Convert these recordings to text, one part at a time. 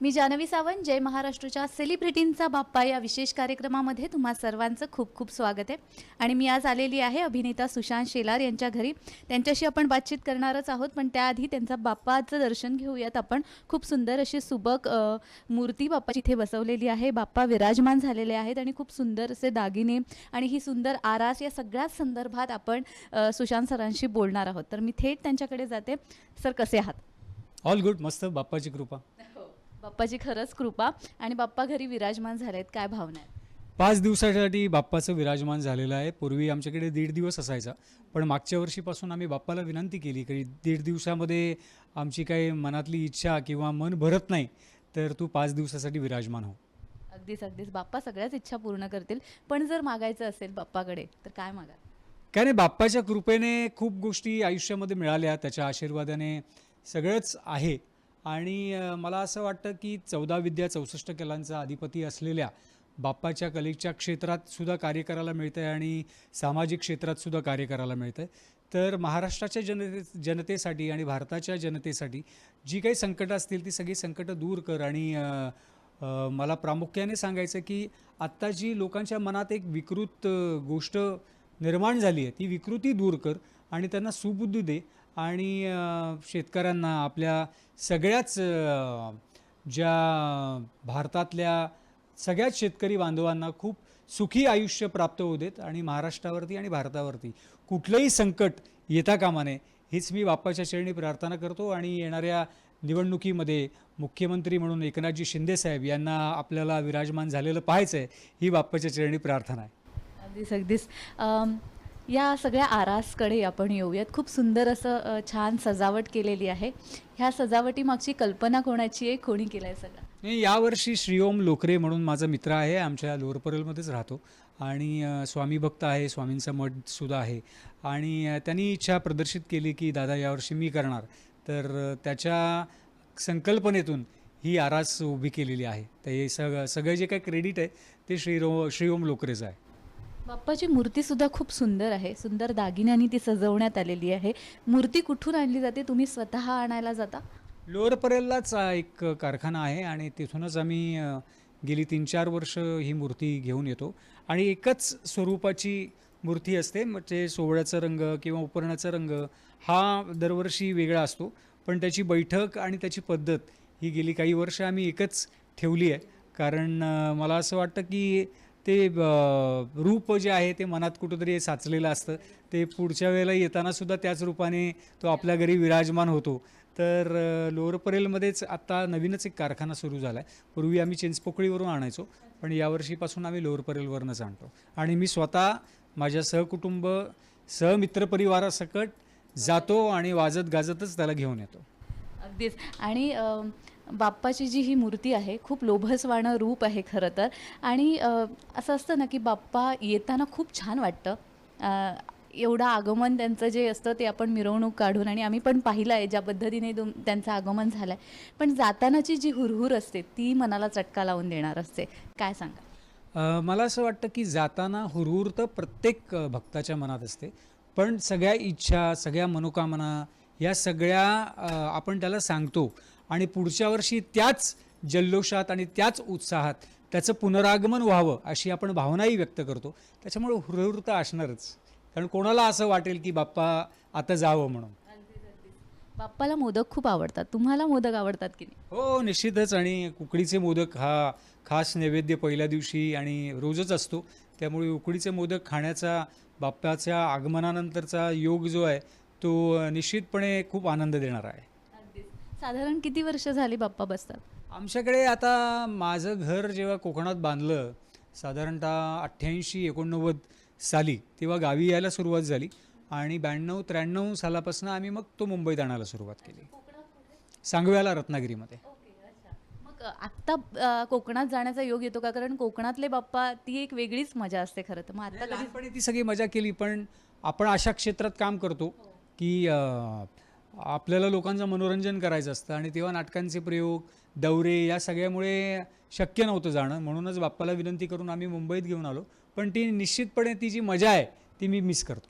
मी जानवी सावंत जय महाराष्ट्राच्या सेलिब्रिटींचा बाप्पा या विशेष कार्यक्रमामध्ये तुम्हा सर्वांचं खूप खूप स्वागत आहे. आणि मी आज आलेली आहे अभिनेता सुशांत शेलार यांच्या घरी. त्यांच्याशी आपण बातचीत करणारच आहोत पण त्याआधी त्यांचा बाप्पाचं दर्शन घेऊयात आपण. खूप सुंदर अशी सुबक मूर्ती बाप्पाची इथे बसवलेली आहे. बाप्पा विराजमान झालेले आहेत आणि खूप सुंदर असे दागिने आणि ही सुंदर आरास या सगळ्याच संदर्भात आपण सुशांत सरांशी बोलणार आहोत. तर मी थेट त्यांच्याकडे जाते. सर कसे आहात? ऑल गुड मस्त. बाप्पाची कृपा. बाप्पाची खरंच कृपा. आणि बाप्पा घरी विराजमान झालेत काय भावना आहेत? पाच दिवसासाठी बाप्पाचं विराजमान झालेलं आहे. पूर्वी आमच्याकडे दीड दिवस असायचा. पण मागच्या वर्षीपासून आम्ही बाप्पाला विनंती केली की दीड दिवसामध्ये आमची काही मनातली इच्छा किंवा मन भरत नाही तर तू पाच दिवसासाठी विराजमान हो. अगदीच अगदीच. बाप्पा सगळ्याच इच्छा पूर्ण करतील. पण जर मागायचं असेल बाप्पाकडे तर काय मागा काय नाही बाप्पाच्या कृपेने खूप गोष्टी आयुष्यामध्ये मिळाल्या. त्याच्या आशीर्वादाने सगळंच आहे. आणि मला असं वाटतं की चौदा विद्या चौसष्ट कलांचा अधिपती असलेल्या बाप्पाच्या कलेच्या क्षेत्रात सुद्धा कार्य करायला मिळतं आहे आणि सामाजिक क्षेत्रात सुद्धा कार्य करायला मिळतं आहे तर महाराष्ट्राच्या जनते जनतेसाठी आणि भारताच्या जनतेसाठी जी काही संकटं असतील ती सगळी संकटं दूर कर आणि मला प्रामुख्याने सांगायचं की आत्ता जी लोकांच्या मनात एक विकृत गोष्ट निर्माण झाली आहे ती विकृती दूर कर आणि त्यांना सुबुद्धी दे आणि शेतकऱ्यांना आपल्या सगळ्याच ज्या भारतातल्या सगळ्याच शेतकरी बांधवांना खूप सुखी आयुष्य प्राप्त होऊ देत आणि महाराष्ट्रावरती आणि भारतावरती कुठलंही संकट येता कामा नये हीच मी बाप्पाच्या चरणी प्रार्थना करतो. आणि येणाऱ्या निवडणुकीमध्ये मुख्यमंत्री म्हणून एकनाथजी शिंदेसाहेब यांना आपल्याला विराजमान झालेलं पाहायचं आहे ही बाप्पाच्या चरणी प्रार्थना आहे. अगदीच अगदीच. या सगळ्या आरासकडे आपण येऊयात. खूप सुंदर असं छान सजावट केलेली आहे. ह्या सजावटीमागची कल्पना कोणाची आहे? कोणी केलं आहे सगळं? नाही यावर्षी श्रीओम लोकरे म्हणून माझा मित्र आहे. आमच्या लोअरपरेलमध्येच राहतो. आणि स्वामी भक्त आहे स्वामींचा मठसुद्धा आहे. आणि त्यांनी इच्छा प्रदर्शित केली की दादा यावर्षी मी करणार. तर त्याच्या संकल्पनेतून ही आरास उभी केलेली आहे. तर हे सग सगळे जे काही क्रेडिट आहे ते श्रीरो श्रीओम लोकरेचं आहे. बाप्पाची मूर्ती सुद्धा खूप सुंदर आहे. सुंदर दागिन्यांनी ती सजवण्यात आलेली आहे. मूर्ती कुठून आणली जाते? तुम्ही स्वतः आणायला जाता? लोअर परेललाच एक कारखाना आहे आणि तिथूनच आम्ही गेली तीन चार वर्ष ही मूर्ती घेऊन येतो. आणि एकच स्वरूपाची मूर्ती असते म्हणजे सोहळ्याचा रंग किंवा उपरणाचा रंग हा दरवर्षी वेगळा असतो. पण त्याची बैठक आणि त्याची पद्धत ही गेली काही वर्ष आम्ही एकच ठेवली आहे. कारण मला असं वाटतं की ते रूप जे आहे ते मनात कुठंतरी साचलेलं असतं. ते पुढच्या वेळेला येतानासुद्धा त्याच रूपाने तो आपल्या घरी विराजमान होतो. तर लोअर परेलमध्येच आत्ता नवीनच एक कारखाना सुरू झाला आहे पूर्वी आम्ही चिंचपोकळीवरून आणायचो पण यावर्षीपासून आम्ही लोअर परेलवरूनच आणतो. आणि मी स्वतः माझ्या सहकुटुंब सहमित्रपरिवारासकट जातो आणि वाजत गाजतच त्याला घेऊन येतो. अगदीच. आणि बाप्पाची जी ही मूर्ती आहे खूप लोभसवाणं रूप आहे खरं तर. आणि असं असतं ना की बाप्पा येताना खूप छान वाटतं. एवढं आगमन त्यांचं जे असतं ते आपण मिरवणूक काढून आणि आम्ही पण पाहिलं आहे ज्या पद्धतीने तुम त्यांचं आगमन झालं आहे पण जातानाची जी हुरहुर असते ती मनाला चटका लावून देणार असते. काय सांगा मला असं वाटतं की जाताना हुरहुर तर प्रत्येक भक्ताच्या मनात असते. पण सगळ्या इच्छा सगळ्या मनोकामना या सगळ्या आपण त्याला सांगतो. आणि पुढच्या वर्षी त्याच जल्लोषात आणि त्याच उत्साहात त्याचं पुनरागमन व्हावं अशी आपण भावनाही व्यक्त करतो. त्याच्यामुळे हुरहुर तर असणारच. कारण कोणाला असं वाटेल की बाप्पा आता जावं म्हणून. बाप्पाला मोदक खूप आवडतात. तुम्हाला मोदक आवडतात की नाही? हो निश्चितच. आणि उकडीचे मोदक हा खास नैवेद्य पहिल्या दिवशी आणि रोजच असतो. त्यामुळे उकडीचे मोदक खाण्याचा बाप्पाच्या आगमनानंतरचा योग जो आहे तो निश्चितपणे खूप आनंद देणारा आहे. साधारण किती वर्ष झाली बाप्पा बसतात? आमच्याकडे आता माझं घर जेव्हा कोकणात बांधलं साधारणतः अठ्ठ्याऐंशी एकोणनव्वद साली तेव्हा गावी यायला सुरुवात झाली. आणि ब्याण्णव त्र्याण्णव सालापासून आम्ही मग तो मुंबईत आणायला सुरुवात केली. सांगव्याला रत्नागिरीमध्ये. मग आत्ता कोकणात जाण्याचा योग येतो का? कारण कोकणातले बाप्पा ती एक वेगळीच मजा असते खरं तर. मग आता लहानपणी ती सगळी मजा केली पण आपण अशा क्षेत्रात काम करतो की अं, आपल्याला लोकांचं मनोरंजन करायचं असतं आणि तेव्हा नाटकांचे प्रयोग दौरे या सगळ्यामुळे शक्य नव्हतं जाणं. म्हणूनच बाप्पाला विनंती करून आम्ही मुंबईत घेऊन आलो. पण ती निश्चितपणे ती जी मजा आहे ती मी मिस करतो.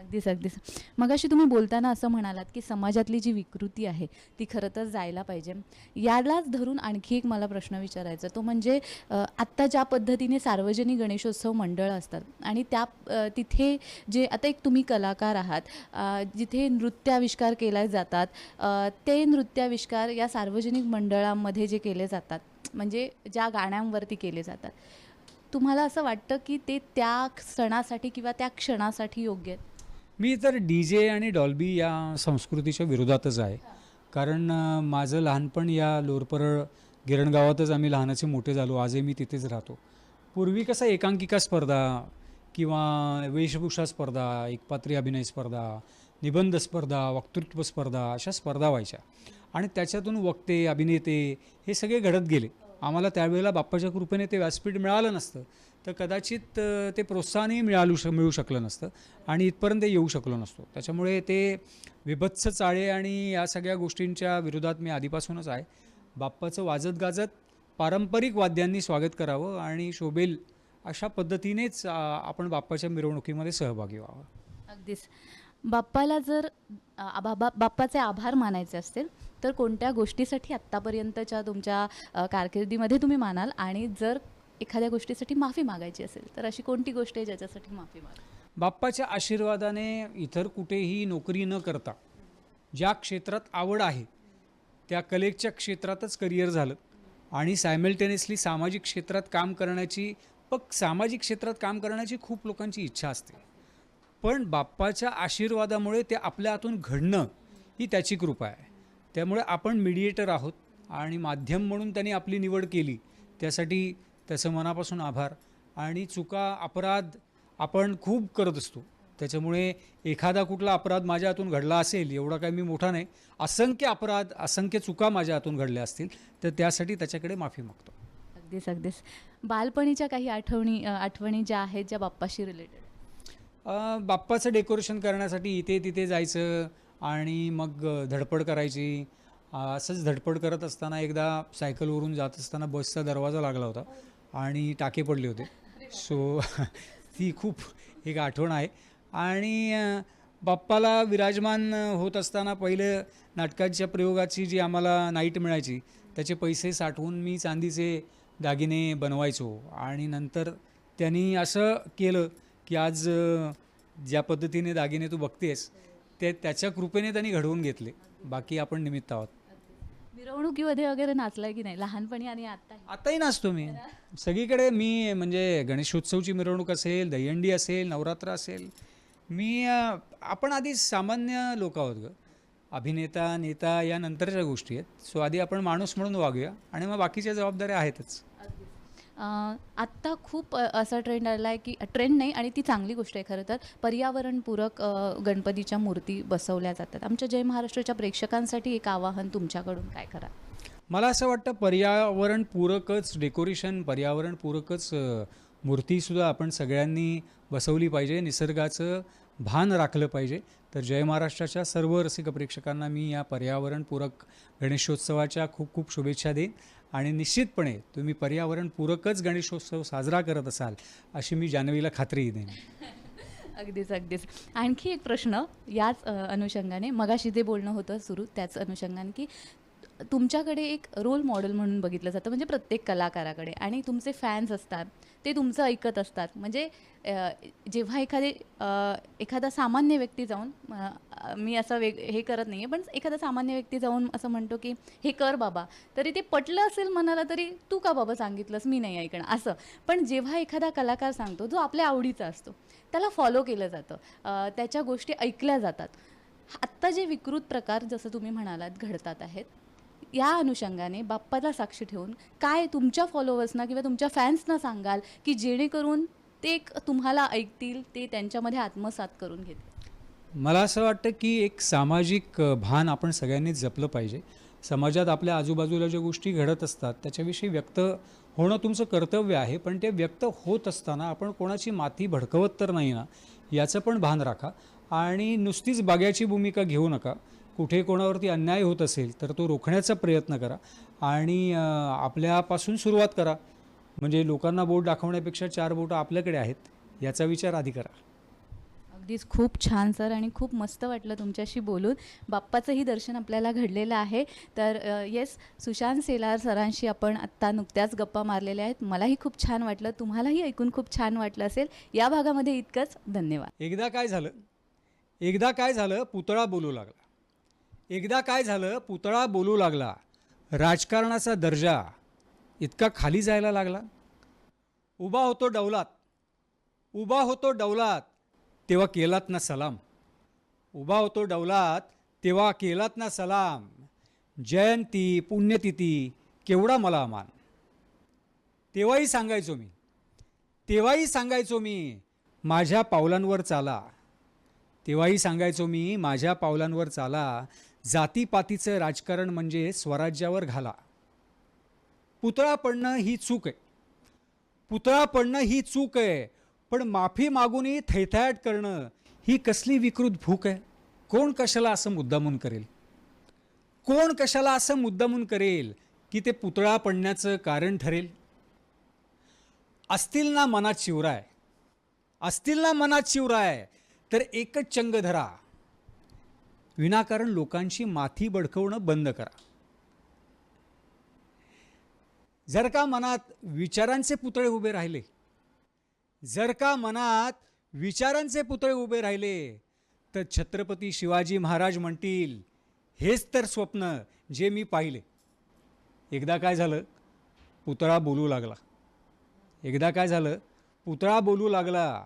अगदीच अगदीच. मगाशी तुम्ही बोलताना असं म्हणालात की समाजातली जी विकृती आहे ती खरं तर जायला पाहिजे. यालाच धरून आणखी एक मला प्रश्न विचारायचा तो म्हणजे आत्ता ज्या पद्धतीने सार्वजनिक गणेशोत्सव मंडळ असतात आणि त्या तिथे जे आता एक तुम्ही कलाकार आहात जिथे नृत्याविष्कार केले जातात ते नृत्याविष्कार या सार्वजनिक मंडळांमध्ये जे केले जातात म्हणजे ज्या गाण्यांवरती केले जातात तुम्हाला असं वाटतं की ते त्या सणासाठी किंवा त्या क्षणासाठी योग्य आहेत? मी तर डी जे आणि डॉल्बी या संस्कृतीच्या विरोधातच आहे. कारण माझं लहानपण या लोरपरळ गिरणगावातच आम्ही लहानाचे मोठे झालो. आजही मी तिथेच राहतो. पूर्वी कसं एकांकिका स्पर्धा किंवा वेशभूषा स्पर्धा एकपात्री अभिनय स्पर्धा निबंध स्पर्धा वक्तृत्व स्पर्धा अशा स्पर्धा व्हायच्या. आणि त्याच्यातून वक्ते अभिनेते हे सगळे घडत गेले. आम्हाला त्यावेळेला बाप्पाच्या कृपेने ते व्यासपीठ मिळालं नसतं. तर कदाचित ते प्रोत्साहनही मिळालू श मिळू शकलं नसतं आणि इथपर्यंत येऊ शकलो नसतो. त्याच्यामुळे ते विभत्स चाळे आणि या सगळ्या गोष्टींच्या विरोधात मी आधीपासूनच आहे. बाप्पाचं वाजत गाजत पारंपरिक वाद्यांनी स्वागत करावं आणि शोभेल अशा पद्धतीनेच आपण बाप्पाच्या मिरवणुकीमध्ये सहभागी व्हावं. अगदीच. बाप्पाला जर बाबा बाप्पाचे आभार मानायचे असतील तर कोणत्या गोष्टीसाठी आत्तापर्यंतच्या तुमच्या कारकिर्दीमध्ये तुम्ही मानाल? आणि जर एखाद्या गोष्टीसाठी माफी मागायची असेल तर अशी कोणती गोष्ट आहे ज्याच्यासाठी माफी मागा बाप्पाच्या आशीर्वादाने इतर कुठेही नोकरी न करता ज्या क्षेत्रात आवड आहे त्या कलेच्या क्षेत्रातच करिअर झालं. आणि सायमल्टेनियसली सामाजिक क्षेत्रात काम करण्याची पक सामाजिक क्षेत्रात काम करण्याची खूप लोकांची इच्छा असते. पण बाप्पाच्या आशीर्वादामुळे ते आपल्या हातून घडणं ही त्याची कृपा आहे. त्यामुळे आपण मिडिएटर आहोत आणि माध्यम म्हणून त्यांनी आपली निवड केली. त्यासाठी त्याचं मनापासून आभार. आणि चुका अपराध आपण खूप करत असतो. त्याच्यामुळे एखादा कुठला अपराध माझ्या हातून घडला असेल एवढा काही मी मोठा नाही असंख्य अपराध असंख्य चुका माझ्या हातून घडल्या असतील तर त्यासाठी त्याच्याकडे माफी मागतो. अगदीच अगदीच. बालपणीच्या काही आठवणी आठवणी ज्या आहेत ज्या बाप्पाशी रिलेटेड बाप्पाचं डेकोरेशन करण्यासाठी इथे तिथे जायचं आणि मग धडपड करायची. असंच धडपड करत असताना एकदा सायकलवरून जात असताना बसचा दरवाजा लागला होता आणि टाके पडले होते. सो ती खूप एक आठवण आहे. आणि बाप्पाला विराजमान होत असताना पहिले नाटकाच्या प्रयोगाची जी आम्हाला नाईट मिळायची त्याचे पैसे साठवून मी चांदीचे दागिने बनवायचो. आणि नंतर त्यांनी असं केलं की आज ज्या पद्धतीने दागिने तू बघतेस ते त्याच्या कृपेने त्यांनी घडवून घेतले. बाकी आपण निमित्त आहोत. मिरवणुकीमध्ये वगैरे नाचलाय की नाही? लहानपणी आणि आता आताही नाचतो मी. सगळीकडे मी म्हणजे गणेशोत्सवची मिरवणूक असेल दहीहंडी असेल नवरात्र असेल मी आपण आधी सामान्य लोक आहोत ग. अभिनेता नेता या नंतरच्या गोष्टी आहेत. सो आधी आपण माणूस म्हणून वागूया आणि मग बाकीच्या जबाबदाऱ्या आहेतच. आत्ता खूप असा ट्रेंड आला आहे की ट्रेंड नाही आणि ती चांगली गोष्ट आहे खरं तर. पर्यावरणपूरक गणपतीच्या मूर्ती बसवल्या जातात. आमच्या जय महाराष्ट्राच्या प्रेक्षकांसाठी एक आवाहन तुमच्याकडून काय करा? मला असं वाटतं पर्यावरणपूरकच डेकोरेशन पर्यावरणपूरकच मूर्तीसुद्धा आपण सगळ्यांनी बसवली पाहिजे. निसर्गाचं भान राखलं पाहिजे. तर जय महाराष्ट्राच्या सर्व रसिक प्रेक्षकांना मी या पर्यावरणपूरक गणेशोत्सवाच्या खूप खूप शुभेच्छा देईन. आणि निश्चितपणे तुम्ही पर्यावरणपूरकच गणेशोत्सव साजरा करत असाल अशी मी जान्हवीला खात्रीही देईन. अगदीच अगदीच. आणखी एक प्रश्न याच अनुषंगाने मगाशी जे बोलणं होतं सुरू त्याच अनुषंगाने की तुमच्याकडे एक रोल मॉडेल म्हणून बघितलं जातं म्हणजे प्रत्येक कलाकाराकडे. आणि तुमचे फॅन्स असतात ते तुमचं ऐकत असतात. म्हणजे जेव्हा एखादे एखादा सामान्य व्यक्ती जाऊन मी असं वेग हे करत नाही आहे पण एखादा सामान्य व्यक्ती जाऊन असं म्हणतो की हे कर बाबा. तरी ते पटलं असेल मनाला तरी तू का बाबा सांगितलंस? मी नाही ऐकणं असं. पण जेव्हा एखादा कलाकार सांगतो जो आपल्या आवडीचा असतो त्याला फॉलो केलं जातं. त्याच्या गोष्टी ऐकल्या जातात. आत्ता जे विकृत प्रकार जसं तुम्ही म्हणालात घडतात आहेत या अनुषंगाने बाप्पाला साक्षी ठेवून काय तुमच्या फॉलोअर्सना किंवा तुमच्या फॅन्सना सांगाल की जेणेकरून ते एक तुम्हाला ऐकतील ते त्यांच्यामध्ये आत्मसात करून घेतील? मला असं वाटतं की एक सामाजिक भान आपण सगळ्यांनीच जपलं पाहिजे. समाजात आपल्या आजूबाजूला ज्या गोष्टी घडत असतात त्याच्याविषयी व्यक्त होणं तुमचं कर्तव्य आहे पण ते व्यक्त होत असताना आपण कोणाची माती भडकवत तर नाही ना याचं पण भान राखा. आणि नुसतीच बाग्याची भूमिका घेऊ नका. कुठे कोणावरती अन्याय होत असेल तर तो रोखण्याचा प्रयत्न करा. आणि आपल्यापासून सुरुवात करा. म्हणजे लोकांना बोट दाखवण्यापेक्षा चार बोटं आपल्याकडे आहेत याचा विचार आधी करा. अगदीच खूप छान सर आणि खूप मस्त वाटलं तुमच्याशी बोलून. बाप्पाचंही दर्शन आपल्याला घडलेलं आहे. तर येस सुशांत सेलार सरांशी आपण आत्ता नुकत्याच गप्पा मारलेल्या आहेत. मलाही खूप छान वाटलं. तुम्हालाही ऐकून खूप छान वाटलं असेल. या भागामध्ये इतकंच. धन्यवाद. एकदा काय झालं? एकदा काय झालं? पुतळा बोलू लागला. एकदा काय झालं पुतळा बोलू लागला. राजकारणाचा दर्जा इतका खाली जायला लागला. उभा होतो डौलात. उभा होतो डौलात तेव्हा केलात ना सलाम. उभा होतो डौलात तेव्हा केलात ना सलाम. जयंती पुण्यतिथी केवढा मला मान तेव्हाही सांगायचो मी. तेव्हाही सांगायचो मी माझ्या पावलांवर चाला. तेव्हाही सांगायचो मी माझ्या पावलांवर चाला. जातीपातीचं राजकारण म्हणजे स्वराज्यावर घाला. पुतळा पडणं ही चूक आहे. पुतळा पडणं ही चूक आहे. पण माफी मागूनही थैथाट करणं ही कसली विकृत भूक आहे? कोण कशाला असं मुद्दामून करेल? कोण कशाला असं मुद्दामून करेल की ते पुतळा पडण्याचं कारण ठरेल? असतील ना मनात शिवराय. असतील ना मनात शिवराय. तर एकच चंग धरा विनाकारण लोकांची माथी बडकवणं बंद करा. जर का मनात विचारांचे पुतळे उभे राहिले जर का मनात विचारांचे पुतळे उभे राहिले तर छत्रपती शिवाजी महाराज म्हणतील हेच तर स्वप्न जे मी पाहिले. एकदा काय झालं? पुतळा बोलू लागला. एकदा काय झालं? पुतळा बोलू लागला.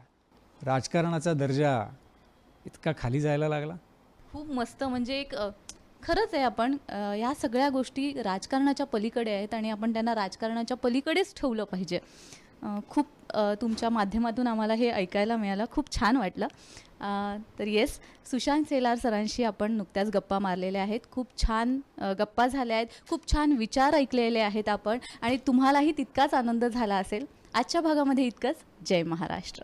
राजकारणाचा दर्जा इतका खाली जायला लागला. खूप मस्त म्हणजे एक अ, खरंच आहे आपण अ, ह्या सगळ्या गोष्टी राजकारणाच्या पलीकडे आहेत आणि आपण त्यांना राजकारणाच्या पलीकडेच ठेवलं पाहिजे. अ, खूप अ, तुमच्या माध्यमातून आम्हाला हे ऐकायला मिळालं. खूप छान वाटलं. अ, तर येस सुशांत सेलार सरांशी आपण नुकत्याच गप्पा मारलेल्या आहेत. खूप छान अ, गप्पा झाल्या आहेत. खूप छान विचार ऐकलेले आहेत आपण आणि तुम्हालाही तितकाच आनंद झाला असेल. आजच्या भागामध्ये इतकंच. जय महाराष्ट्र.